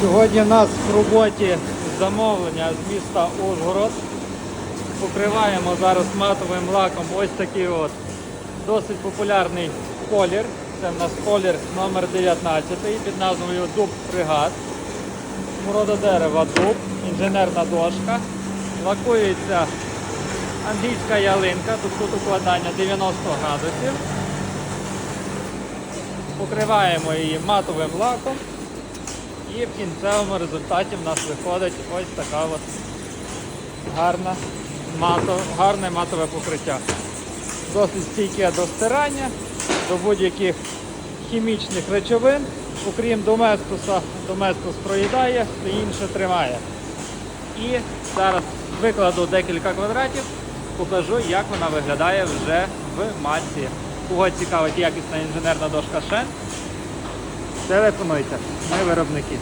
Сьогодні в нас в роботі замовлення з міста Ужгород. Покриваємо зараз матовим лаком ось такий от досить популярний колір. Це в нас колір номер 19 під назвою Дуб Фрегат. Порода дерева дуб, інженерна дошка. Лакується англійська ялинка, тут кут укладання 90 градусів. Покриваємо її матовим лаком. І в кінцевому результаті в нас виходить ось така от гарна мато, гарне матове покриття. Досить стійке до стирання, до будь-яких хімічних речовин, окрім доместуса, доместус проїдає, все інше тримає. І зараз викладу декілька квадратів, покажу, як вона виглядає вже в масі. Кого цікавить якісна інженерна дошка Шен, телефонуйте, ми виробники.